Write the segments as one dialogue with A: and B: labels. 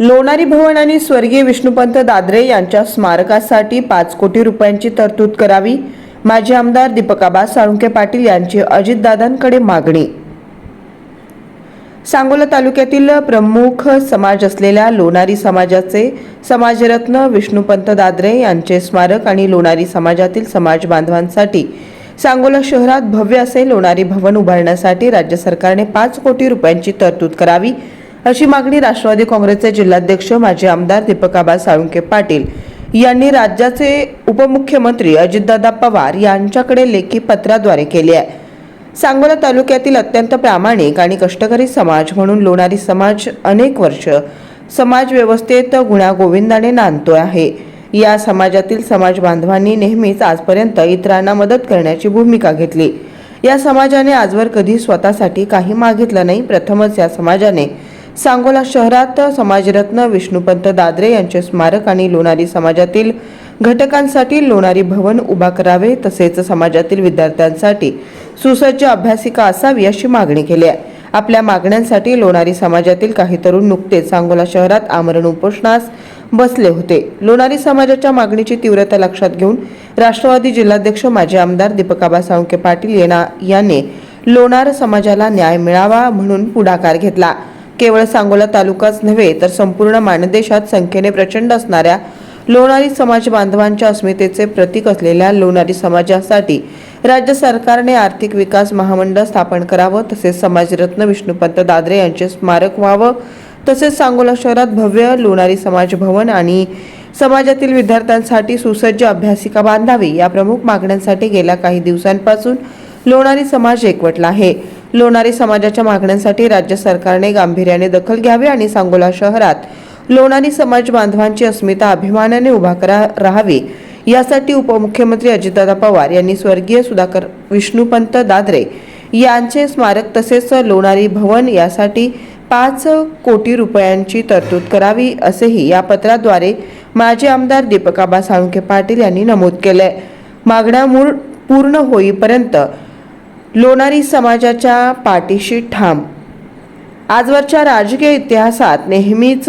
A: लोणारी भवन आणि स्वर्गीय विष्णुपंत दादरे यांच्या स्मारकासाठी पाच कोटी रुपयांची तरतूद करावी. माजी आमदार दीपकाबा साळुंके पाटील यांची अजितदादांकडे मागणी. सांगोला तालुक्यातील प्रमुख समाज असलेल्या लोणारी समाजाचे समाजरत्न विष्णुपंत दादरे यांचे स्मारक आणि लोणारी समाजातील समाज बांधवांसाठी सांगोला शहरात भव्य असे लोणारी भवन उभारण्यासाठी राज्य सरकारने पाच कोटी रुपयांची तरतूद करावी. अशी मागणी राष्ट्रवादी काँग्रेसचे जिल्हाध्यक्ष माजी आमदार दीपकाबा साळुंके पाटील यांनी राज्याचे उपमुख्यमंत्री अजितदादा पवार यांच्याकडे लेखी पत्राद्वारे केली आहे. सांगोला तालुक्यातील अत्यंत प्रामाणिक आणि कष्टकरी समाज म्हणून लोणारी समाज अनेक वर्ष समाज व्यवस्थेत गुण्यागोविंदाने नांदतो आहे. या समाजातील समाज बांधवांनी नेहमीच आजपर्यंत इतरांना मदत करण्याची भूमिका घेतली. या समाजाने आजवर कधी स्वतःसाठी काही मागितलं नाही प्रथमच या समाजाने सांगोला शहरात समाजरत्न विष्णुपंत दादरे यांचे स्मारक आणि लोणारी समाजातील घटकांसाठी लोणारी भवन उभा करावे तसेच समाजातील विद्यार्थ्यांसाठी सुसज्ज अभ्यासिका असावी अशी मागणी केली आहे. आपल्या मागण्यांसाठी लोणारी समाजातील काही तरुण नुकतेच सांगोला शहरात आमरण उपोषणास बसले होते. लोणारी समाजाच्या मागणीची तीव्रता लक्षात घेऊन राष्ट्रवादी जिल्हाध्यक्ष माजी आमदार दीपकाबा साळुंके पाटील यांना यांनी लोणार समाजाला न्याय मिळावा म्हणून पुढाकार घेतला. केवळ सांगोला तालुकाच नव्हे तर संपूर्ण मानदेशात संख्येने प्रचंड असणाऱ्या लोणारी समाज बांधवांच्या अस्मितेचे प्रतीक असलेल्या लोणारी समाजासाठी राज्य सरकारने आर्थिक विकास महामंडळ स्थापन करावं तसेच समाजरत्न विष्णुपंत दादरे यांचे स्मारक व्हावं तसेच सांगोला शहरात भव्य लोणारी समाज भवन आणि समाजातील विद्यार्थ्यांसाठी सुसज्ज अभ्यासिका बांधावी या प्रमुख मागण्यांसाठी गेल्या काही दिवसांपासून लोणारी समाज एकवटला आहे. लोणारी समाजाच्या मागण्यांसाठी राज्य सरकारने गांभीर्याने दखल घ्यावी आणि सांगोला शहरात लोणारी समाज बांधवांची अस्मिता अभिमानाने उभा करा राहावी. यासाठी उपमुख्यमंत्री अजितदादा पवार यांनी स्वर्गीय सुधाकर विष्णुपंत दादरे यांचे स्मारक तसेच लोणारी भवन यासाठी पाच कोटी रुपयांची तरतूद करावी असेही या पत्राद्वारे माजी आमदार दीपकाबा साळुंखे पाटील यांनी नमूद केले. मागण्या मूळ पूर्ण होईपर्यंत लोणारी समाजाच्या पाठीशी ठाम. आजवरच्या राजकीय इतिहासात नेहमीच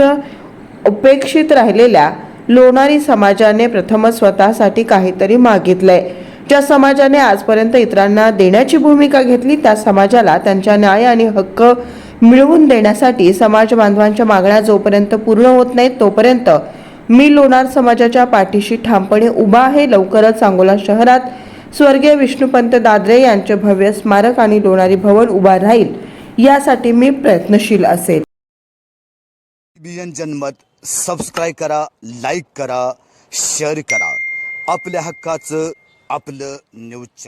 A: उपेक्षित राहिलेल्या लोणारी समाजाने प्रथमच स्वतःसाठी काहीतरी मागितलंय. ज्या समाजाने आजपर्यंत इतरांना देण्याची भूमिका घेतली त्या समाजाला त्यांच्या न्याय आणि हक्क मिळवून देण्यासाठी समाज बांधवांच्या मागण्या जोपर्यंत पूर्ण होत नाहीत तोपर्यंत मी लोणार समाजाच्या पाठीशी ठामपणे उभा आहे लवकरच सांगोला शहरात स्वर्गीय विष्णुपंत दादरे यांचे भव्य स्मारक आणि लोणारी भवन उभा राहील यासाठी मी प्रयत्नशील असेल.
B: जनमत सबस्क्राईब करा लाईक करा शेअर करा. आपल्या हक्काचं आपलं न्यूज